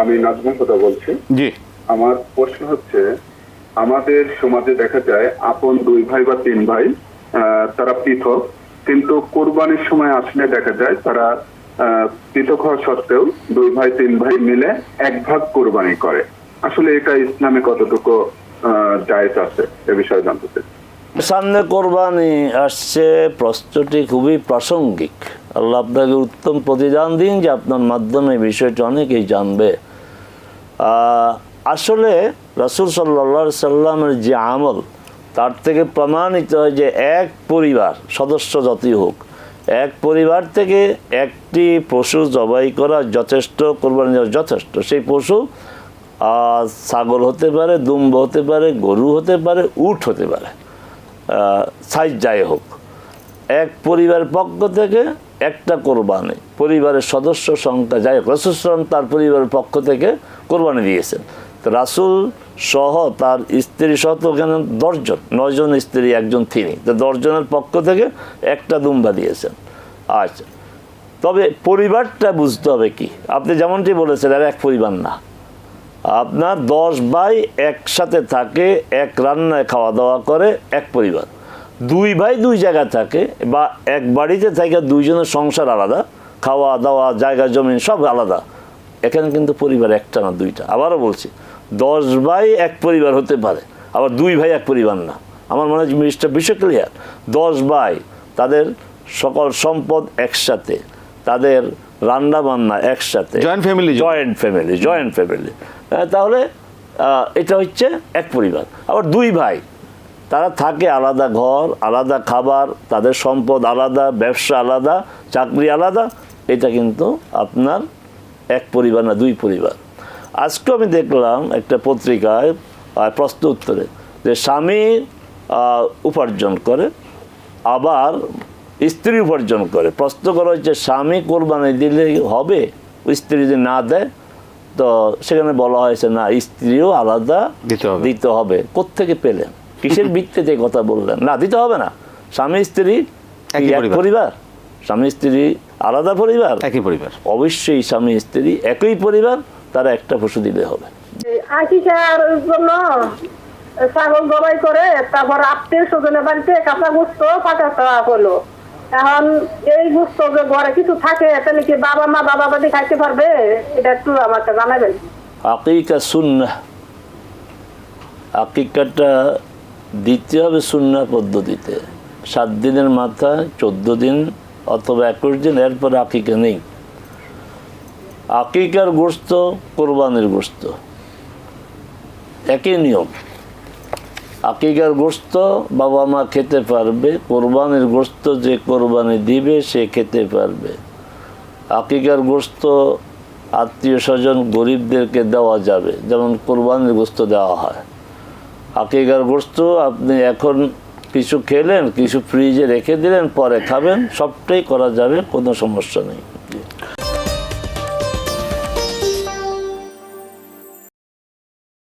আমি নাজমুল কথা বলছি। জি। আমার প্রশ্ন হচ্ছে আমাদের সমাজে দেখা যায় আপন দুই ভাই বা তিন ভাই তারা পৃথক কিন্তু কোরবানির সময় আসলে দেখা যায় তারা পৃথক হওয়া সত্ত্বেও দুই ভাই তিন ভাই মিলে এক ভাগ কোরবানি করে। আসলে এটা ইসলামে কতটুকু আহ, জায়েজ আছে এ বিষয়ে জানতে চাই। সামনে কোরবানি আসছে প্রশ্নটি খুবই প্রাসঙ্গিক। আল্লাহ আপনাকে উত্তম প্রতিদান দিন যে আপনার মাধ্যমে বিষয়টি অনেকেই জানবে। আসলে রাসুল সাল্লা সাল্লামের যে আমল, তার থেকে প্রমাণিত হয় যে এক পরিবার, সদস্য যতই হোক, এক পরিবার থেকে একটি পশু জবাই করা যথেষ্ট, কোরবানি দেওয়া যথেষ্ট। সেই পশু ছাগল হতে পারে, দুম্ব হতে পারে, গরু হতে পারে, উট হতে পারে সাইজ যাই হোক। এক পরিবার পক্ষ থেকে একটা কোরবানি। পরিবারের সদস্য সংখ্যা, যাই হোক রসুলাম তার পরিবারের পক্ষ থেকে কোরবানি দিয়েছেন। তো রাসুল সহ তার স্ত্রী সহ তো ওখানে দশজন, নয়জন স্ত্রী, একজন তিনি। তো দশজনের পক্ষ থেকে একটা দুম্বা দিয়েছেন। আচ্ছা তবে পরিবারটা বুঝতে হবে কি? আপনি যেমনটি বলেছেন, আর এক পরিবার না। আপনার দশ ভাই একসাথে থাকে, এক রান্নায় খাওয়া দাওয়া করে এক পরিবার। দুই ভাই দুই জায়গায় থাকে বা এক বাড়িতে থাকে দুইজনের সংসার আলাদা খাওয়া দাওয়া জায়গা জমিন সব আলাদা। এখানে কিন্তু পরিবার একটা না দুইটা। আবারও বলছি দশ ভাই এক পরিবার হতে পারে আবার দুই ভাই এক পরিবার না। আমার মনে হয় জিনিসটা বিষয় ক্লিয়ার দশ ভাই তাদের সকল সম্পদ একসাথে তাদের রান্না বান্না একসাথে joint family joint family joint family তাহলে এটা হচ্ছে এক পরিবার। আবার দুই ভাই তারা থাকে আলাদা ঘর আলাদা খাবার তাদের সম্পদ আলাদা ব্যবসা আলাদা চাকরি আলাদা। এটা কিন্তু আপনার এক পরিবার না দুই পরিবার। আজকে আমি দেখলাম একটা পত্রিকায় প্রশ্ন উত্তরে যে স্বামী উপার্জন করে আবার স্ত্রী উপার্জন করে। প্রশ্ন করা হচ্ছে স্বামী কোরবানি দিলে হবে? স্ত্রী যদি না দেয় তো সেখানে বলা হয়েছে না স্ত্রীও আলাদা দিতে হবে। কোত্থেকে পেলেন? কিসের ভিত্তিতে কথা বললেন? না দিতে হবে না। স্বামী স্ত্রী একই পরিবার। স্বামী স্ত্রী আলাদা পরিবার। একই পরিবার। অবশ্যই স্বামী স্ত্রী একই পরিবার তারা একটা পশু দিলে হবে। আকিকার জন্য ছাগল জবাই করে তারপর আত্মীয় স্বজনের বাড়িতে কাঁচা গুস্ত খাওয়া হলো। এখন এই গুস্ত যে ঘরে কিছু থাকে তাহলে কি বাবা মা বাবা বাড়ি খাইতে পারবে? এটা একটু আমাকে জানাবেন। আকিকা সুন্না আকিকাটা দিতে হবে সুন্না পদ্ধতিতে। সাত দিনের মাথায় চোদ্দ দিন অথবা একুশ দিন, এরপর আকিকা নেই। আকিকার গোস্ত কোরবানির গোস্ত একই নিয়ম। আকিকার গোস্ত বাবা মা খেতে পারবে, কোরবানির গোস্ত যে কোরবানি দিবে সে খেতে পারবে। আকিকার গোস্ত আত্মীয় স্বজন গরিবদেরকে দেওয়া যাবে, যেমন কোরবানির গোস্ত দেওয়া হয়। আকিকার গোস্ত আপনি এখন কিছু খেলেন, কিছু ফ্রিজে রেখে দিলেন, পরে খাবেন, সবটাই করা যাবে, কোনো সমস্যা নেই।